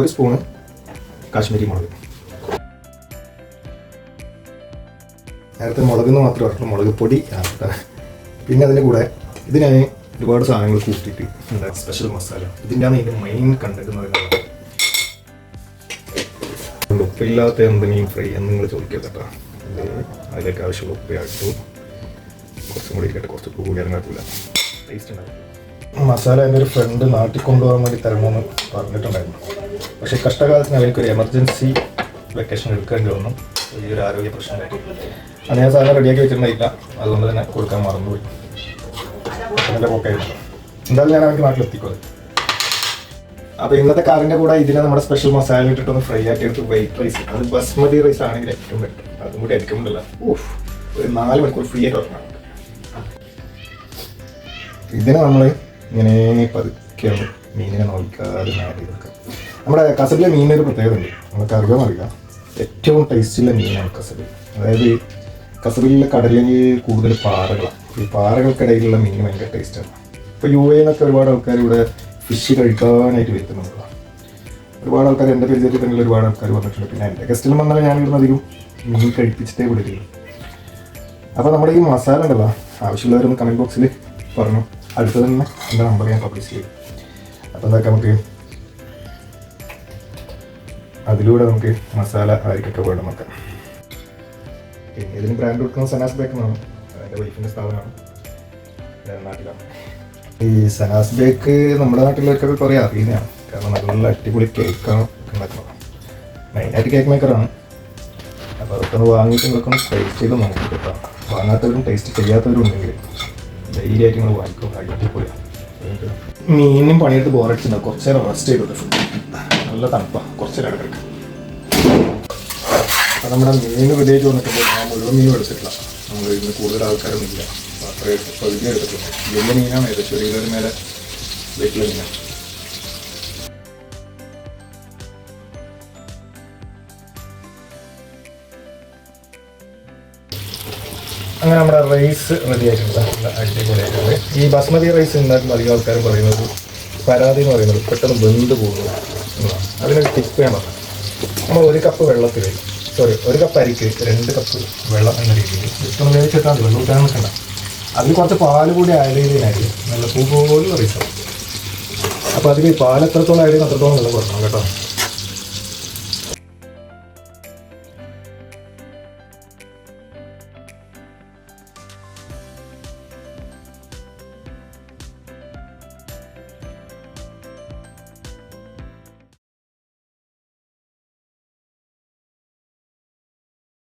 ഒരു സ്പൂണ് കാശ്മീരി മുളക്. നേരത്തെ മുളകെന്ന് മാത്രമേ പറഞ്ഞു മുളക് പൊടി. പിന്നെ അതിന്റെ കൂടെ ഇത് ഒരുപാട് സാധനങ്ങൾ കൂട്ടിയിട്ട് ഉണ്ടാക്കി സ്പെഷ്യൽ മസാല ഇതിന്റെ ആണ് ഇതിന്റെ മെയിൻ എന്ന് അതുകൊണ്ട് ഉപ്പില്ലാത്ത എന്തെങ്കിലും ഫ്രൈ എന്ന് നിങ്ങൾ ചോദിക്കുക കേട്ടോ. ഇത് അതിലേക്ക് ആവശ്യമുള്ള ഉപ്പിയായിട്ടും കുറച്ചും കൂടി ഇരിക്കട്ടെ. കുറച്ച് ഉപ്പ് കൂടി ഇറങ്ങാത്തില്ല ടേസ്റ്റ് ഉണ്ടാവും മസാല എന്റെ ഒരു ഫ്രണ്ട് നാട്ടിൽ കൊണ്ടുപോകാൻ വേണ്ടി തരണമെന്ന് പറഞ്ഞിട്ടുണ്ടായിരുന്നു. പക്ഷേ കഷ്ടകാലത്തിന് അവർക്ക് ഒരു എമർജൻസി വെക്കേഷൻ എടുക്കേണ്ടി വന്നു. ഈ ഒരു ആരോഗ്യ പ്രശ്നമായിട്ട് അത് ഞാൻ സാധനം റെഡിയാക്കി വെച്ചിട്ടുണ്ടായില്ല. അതുകൊണ്ട് തന്നെ കൊടുക്കാൻ മറന്നുപോയി. എന്റെ പോക്കായിരുന്നു എന്തായാലും ഞാൻ അവർക്ക് നാട്ടിലെത്തിക്കോളെ അപ്പോൾ ഇന്നത്തെ കാറിന്റെ കൂടെ ഇതിനെ നമ്മുടെ സ്പെഷ്യൽ മസാല ഇട്ടിട്ടൊന്ന് ഫ്രൈ ആക്കി എടുത്ത് വൈറ്റ് റൈസ് അത് ബസ്മതി റൈസ് ആണെങ്കിൽ ഏറ്റവും ബെറ്റർ അതും കൂടി അടിക്കുമ്പോഴല്ല ഓഫ് ഒരു നാല് മണിക്കൂർ ഫ്രീ ആയിട്ട് ഇതിനെ നമ്മൾ ഇങ്ങനെ പതുക്കെയാണ് മീനിനെ നോക്കാതെ മാറിയതൊക്കെ നമ്മുടെ കസബിലെ മീനൊരു പ്രത്യേകത ഉണ്ട് നമുക്ക് അറിയാൻ അറിയാം ഏറ്റവും ടേസ്റ്റുള്ള മീനാണ് കസബിൽ അതായത് കസബിലെ കടലിൽ കൂടുതൽ പാറകളാണ്. ഈ പാറകൾക്കിടയിലുള്ള മീൻ ഭയങ്കര ടേസ്റ്റാണ് ഇപ്പോൾ യു എന്നൊക്കെ ഒരുപാട് ആൾക്കാർ ഇവിടെ ഫിഷ് കഴിക്കാനായിട്ട് വരുത്തുന്നുള്ളതാണ് ഒരുപാട് ആൾക്കാർ എന്റെ പരിചയത്തിൽ തന്നെ ഒരുപാട് ആൾക്കാർ വന്നിട്ടുണ്ട്. പിന്നെ എന്റെ ഗസ്റ്റിലും വന്നാൽ ഞാൻ ഇവിടുന്ന് അധികം മീൻ കഴിപ്പിച്ചിട്ടേ വിടുകയുള്ളൂ അപ്പോൾ നമ്മുടെ ഈ മസാല ഉണ്ടല്ലോ ആവശ്യമുള്ളവരൊന്ന് കമന്റ് ബോക്സിൽ പറഞ്ഞു. അടുത്ത് തന്നെ എന്റെ നമ്പർ ഞാൻ പബ്ലിഷ് ചെയ്യും. അപ്പോൾ എന്താക്കാം നമുക്ക്? അതിലൂടെ നമുക്ക് മസാല ആയിരിക്കൊക്കെ വേണം നോക്കാം പിന്നെ ഇതിന് ബ്രാൻഡ് കൊടുക്കുന്നത് സനാസ് ബേക്ക് എന്നാണ്. എന്റെ വൈഫിന്റെ സ്ഥാപനമാണ്. നാട്ടിലാണ്. ഈ സനാസ് ബേക്ക് നമ്മുടെ നാട്ടിലേക്കൊക്കെ കുറേ അറിയുന്നതാണ്. കാരണം നല്ല അടിപൊളി കേക്കാണ് ഉണ്ടാക്കുന്നത്. മെയിനായിട്ട് കേക്ക് മേക്കറാണ് അപ്പോൾ അതൊക്കെ ഒന്ന് വാങ്ങിയിട്ട് നിങ്ങൾക്കൊന്ന് ടേസ്റ്റ് ചെയ്ത് നോക്കാം കേട്ടോ. വാങ്ങാത്തവരും ടേസ്റ്റ് ചെയ്യാത്തവരും ഉണ്ടെങ്കിൽ ധൈര്യമായിട്ട് നിങ്ങൾ വായിക്കും? അടിപൊളിയാണ് മീനും പണിയെടുത്ത് ബോറടിച്ചിട്ടുണ്ടാവും. കുറച്ച് നേരം റെസ്റ്റ് ചെയ്തത് നല്ല തണുപ്പാണ് കുറച്ച് നേരം കിടക്കാം. അപ്പം നമ്മുടെ മീൻ റെഡിയായിട്ട് വന്നിട്ടുണ്ട്. ഞാൻ മുഴുവൻ മീനും എടുത്തിട്ടില്ല. നമ്മൾ ഇന്ന് കൂടുതൽ ആൾക്കാരൊന്നും ഇല്ല. അത്രയും അത്ര പകുതി എടുത്തിട്ടുണ്ട് വലിയ മീനാണ്. ഏകദേശം കിലോന് മേലെ വീട്ടിലെ മീനാണ്. അങ്ങനെ നമ്മുടെ റൈസ് റെഡി ആയിട്ടുണ്ട്. അടിപൊളിയായിട്ടുണ്ട്. ഈ ബസ്മതി റൈസ് ഉണ്ടാക്കുമ്പോൾ അധികം ആൾക്കാരും പറയുന്നത് പരാതി എന്ന് പറയുന്നത് പെട്ടെന്ന് വെന്ത് പോകുന്നു. അതിനൊരു ടിപ്പ് പറഞ്ഞു നമ്മൾ ഒരു കപ്പ് വെള്ളത്തിൽ സോറി ഒരു കപ്പ് അരിക്ക് രണ്ട് കപ്പ് വെള്ളം എന്ന രീതിയിൽ ജസ്റ്റ് ഒന്ന് വേവിച്ചിട്ടാൽ വെള്ളം ഊറ്റാൻ അതിൽ കുറച്ച് പാൽ കൂടി ആഡ് നല്ല പൂ പോലും റൈസ് അപ്പോൾ അതിൽ പാൽ എത്രത്തോളം ആഡ് ചെയ്യുന്ന അത്രത്തോളം വെള്ളം കൊടുക്കണം കേട്ടോ.